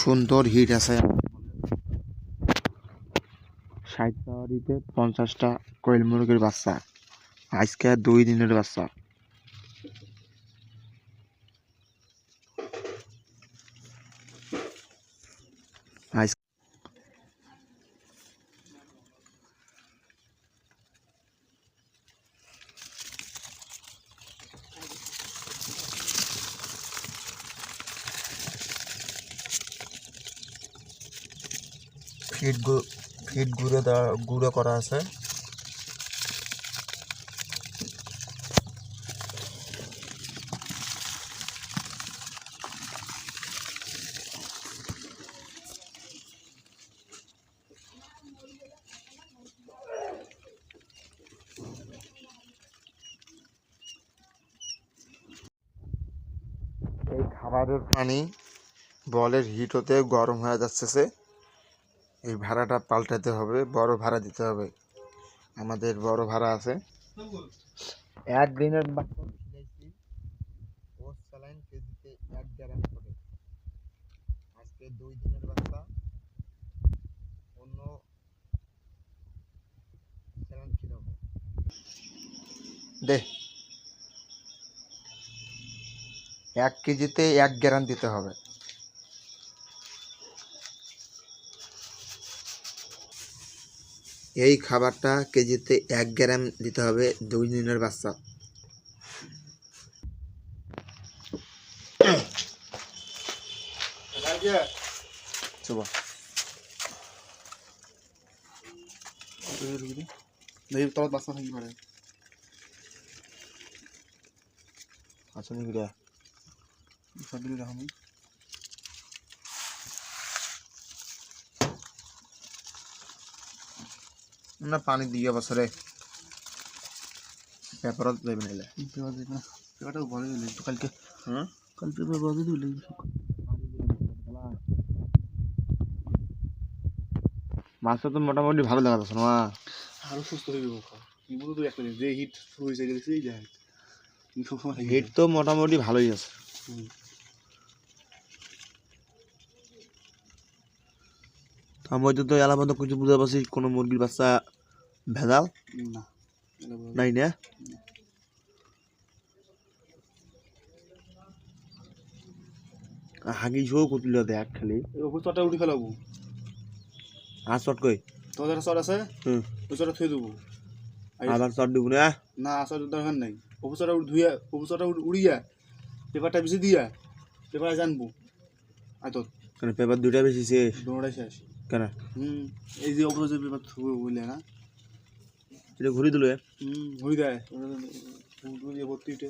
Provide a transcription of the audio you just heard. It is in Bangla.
সুন্দর হিট আছে। ষাট পঞ্চাশটা কয়েল মুরগির বাচ্চা। আজকে দুই দিনের বাচ্চা। ফিট ফিট গুঁড়ো দেওয়া, গুঁড়ো করা আছে। খাবারের পানি বলের হিট হতে গরম হয়ে যাচ্ছে এই ভাড়াটা পাল্টাতে হবে বড় ভাড়া দিতে হবে। আমাদের বড় ভাড়া আছে। একদিনের বাচ্চা খিলাইছি ও স্যালাইন কেজিতে এক গ্রাম করে। আজকে দুই দিনের বাচ্চা অন্য স্যালাইন দে। এক কেজিতে এক গ্রাম দিতে হবে। এই খাবারটা কেজিতে এক গ্রাম দিতে হবে দুই দিনের বাচ্চা তলত বাচ্চা থাকি পারে। আচ্ছা না পানি দিয়ে বছরে পেপারত যাবে নাইলে পেপার দিই না। পেপারটা বলে দিলে তো কালকে। হুম? কাল পেপার বলে দিলে মাছটা তো মোটামুটি ভালো দেখা যাচ্ছে না আরও সুস্থ হয়ে যাব এগুলো তো একটা যে হিট শুরু হয়েছে গেছে এই হিট তো মোটামুটি ভালোই আছে। তার মধ্যে তো কিছু বুঝতে পারছি কোনো মুরগির বাচ্চা ভেজাল? না নাই না? হাগি শো করছিল দেখ খালি। ওপর চটটা উঠে ফেলাবো। আর চট কই? একটা চট আছে? হুম। ওই থুয়ে দেবো। আবার চট দিব না? না আসলে দরকার নাই। ওপর চটটা ধুইয়া ওপর চটটা উড়িয়া পেপারটা বেশি দিয়া পেপারে জানব। আয় তো কেন পেপার দুটা বেশি শেষ। কেন? হুম এই যে ওপরে ব্যাপার থুবো বললে না? এটা ঘুরে দিল হুম ঘুরে দেয়। ভর্তি উঠে